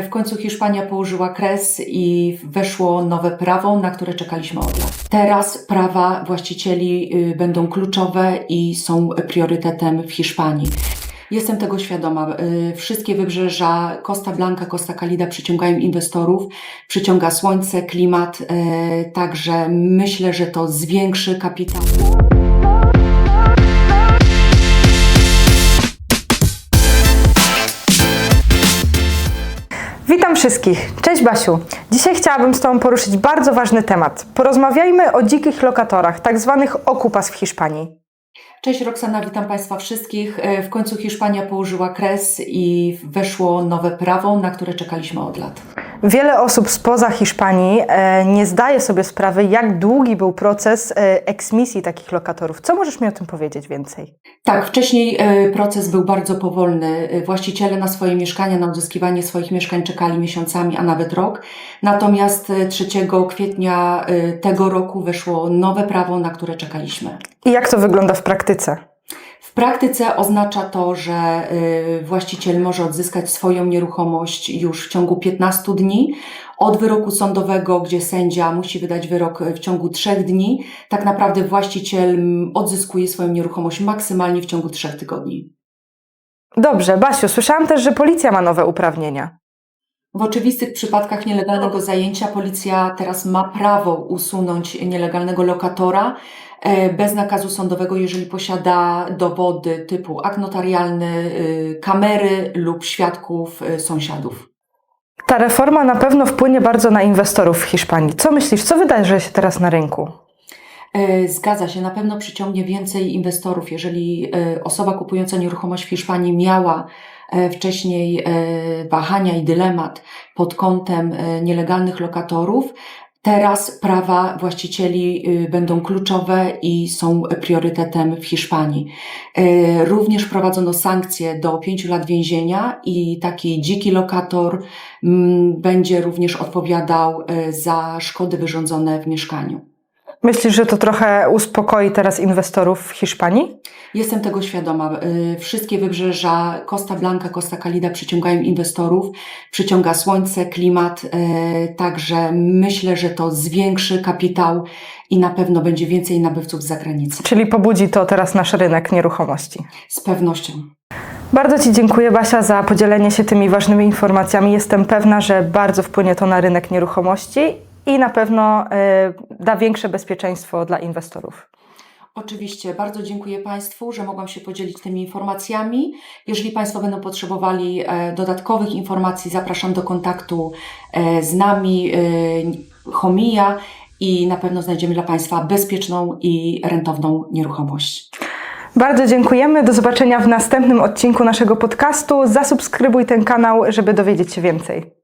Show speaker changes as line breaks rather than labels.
W końcu Hiszpania położyła kres i weszło nowe prawo, na które czekaliśmy od lat. Teraz prawa właścicieli y, będą kluczowe i są priorytetem w Hiszpanii. Jestem tego świadoma. Y, Wszystkie wybrzeża Costa Blanca, Costa Calida przyciągają inwestorów, przyciąga słońce, klimat, y, także myślę, że to zwiększy kapitał.
Wszystkich. Cześć Basiu. Dzisiaj chciałabym z Tobą poruszyć bardzo ważny temat. Porozmawiajmy o dzikich lokatorach, tak zwanych okupas w Hiszpanii.
Cześć Roxana, witam Państwa wszystkich. E, W końcu Hiszpania położyła kres i weszło nowe prawo, na które czekaliśmy od lat.
Wiele osób spoza Hiszpanii e, nie zdaje sobie sprawy, jak długi był proces e, eksmisji takich lokatorów. Co możesz mi o tym powiedzieć więcej?
Tak, wcześniej e, proces był bardzo powolny. Właściciele na swoje mieszkania, na odzyskiwanie swoich mieszkań czekali miesiącami, a nawet rok. Natomiast e, 3 kwietnia tego roku weszło nowe prawo, na które czekaliśmy.
I jak to wygląda w praktyce?
W praktyce oznacza to, że y, właściciel może odzyskać swoją nieruchomość już w ciągu 15 dni. Od wyroku sądowego, gdzie sędzia musi wydać wyrok w ciągu 3 dni, tak naprawdę właściciel odzyskuje swoją nieruchomość maksymalnie w ciągu 3 tygodni.
Dobrze, Basiu, słyszałam też, że policja ma nowe uprawnienia.
W oczywistych przypadkach nielegalnego zajęcia policja teraz ma prawo usunąć nielegalnego lokatora e, bez nakazu sądowego, jeżeli posiada dowody typu akt notarialny, y, kamery lub świadków y, sąsiadów.
Ta reforma na pewno wpłynie bardzo na inwestorów w Hiszpanii. Co myślisz, co wydarzy się teraz na rynku?
E, Zgadza się, na pewno przyciągnie więcej inwestorów. Jeżeli e, osoba kupująca nieruchomość w Hiszpanii miała wcześniej e, wahania i dylemat pod kątem e, nielegalnych lokatorów, teraz prawa właścicieli y, będą kluczowe i są priorytetem w Hiszpanii. E, Również wprowadzono sankcje do pięciu lat więzienia i taki dziki lokator mm, będzie również odpowiadał e, za szkody wyrządzone w mieszkaniu.
Myślisz, że to trochę uspokoi teraz inwestorów w Hiszpanii?
Jestem tego świadoma. Y, Wszystkie wybrzeża Costa Blanca, Costa Calida przyciągają inwestorów, przyciąga słońce, klimat, y, także myślę, że to zwiększy kapitał i na pewno będzie więcej nabywców z zagranicy.
Czyli pobudzi to teraz nasz rynek nieruchomości.
Z pewnością.
Bardzo Ci dziękuję, Basia, za podzielenie się tymi ważnymi informacjami. Jestem pewna, że bardzo wpłynie to na rynek nieruchomości i na pewno y, da większe bezpieczeństwo dla inwestorów.
Oczywiście, bardzo dziękuję Państwu, że mogłam się podzielić tymi informacjami. Jeżeli Państwo będą potrzebowali e, dodatkowych informacji, zapraszam do kontaktu e, z nami, e, Homija i na pewno znajdziemy dla Państwa bezpieczną i rentowną nieruchomość.
Bardzo dziękujemy. Do zobaczenia w następnym odcinku naszego podcastu. Zasubskrybuj ten kanał, żeby dowiedzieć się więcej.